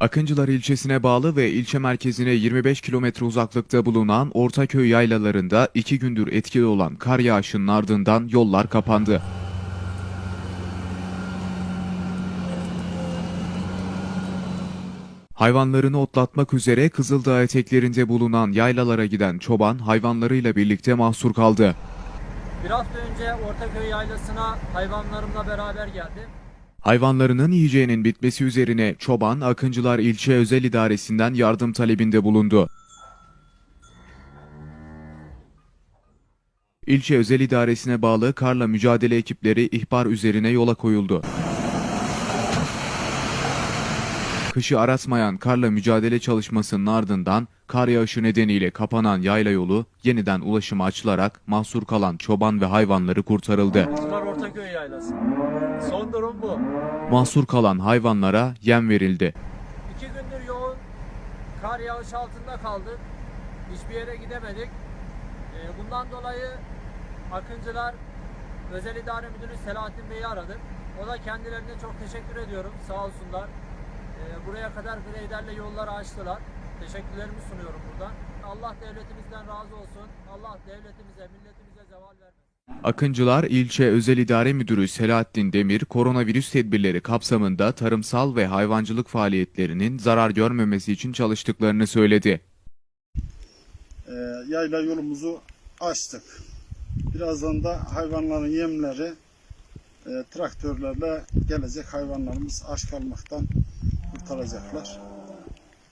Akıncılar ilçesine bağlı ve ilçe merkezine 25 kilometre uzaklıkta bulunan Ortaköy yaylalarında iki gündür etkili olan kar yağışının ardından yollar kapandı. Hayvanlarını otlatmak üzere Kızıldağ eteklerinde bulunan yaylalara giden çoban hayvanlarıyla birlikte mahsur kaldı. Bir hafta önce Ortaköy yaylasına hayvanlarımla beraber geldim. Hayvanlarının yiyeceğinin bitmesi üzerine çoban Akıncılar İlçe Özel İdaresi'nden yardım talebinde bulundu. İlçe Özel İdaresi'ne bağlı karla mücadele ekipleri ihbar üzerine yola koyuldu. Kışı aratmayan karla mücadele çalışmasının ardından kar yağışı nedeniyle kapanan yayla yolu yeniden ulaşıma açılarak mahsur kalan çoban ve hayvanları kurtarıldı. Ortaköy yaylası. Son durum bu. Mahsur kalan hayvanlara yem verildi. İki gündür yoğun kar yağış altında kaldık. Hiçbir yere gidemedik. Ee, Bundan dolayı Akıncılar Özel İdare Müdürü Selahattin Bey'i aradık. O da kendilerine çok teşekkür ediyorum. Sağ olsunlar. Ee, Buraya kadar greyderle yolları açtılar. Teşekkürlerimi sunuyorum buradan. Allah devletimizden razı olsun. Allah devletimize, milletimize zeval vermesin. Akıncılar İlçe Özel İdare Müdürü Selahattin Demir, koronavirüs tedbirleri kapsamında tarımsal ve hayvancılık faaliyetlerinin zarar görmemesi için çalıştıklarını söyledi. e, yayla yolumuzu açtık. Birazdan da hayvanların yemleri e, traktörlerle gelecek hayvanlarımız aç kalmaktan kurtaracaklar.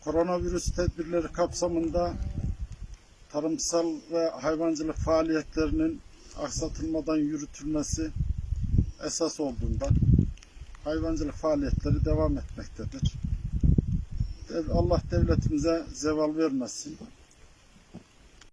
Koronavirüs tedbirleri kapsamında tarımsal ve hayvancılık faaliyetlerinin aksatılmadan yürütülmesi esas olduğundan hayvancılık faaliyetleri devam etmektedir. Allah devletimize zeval vermesin.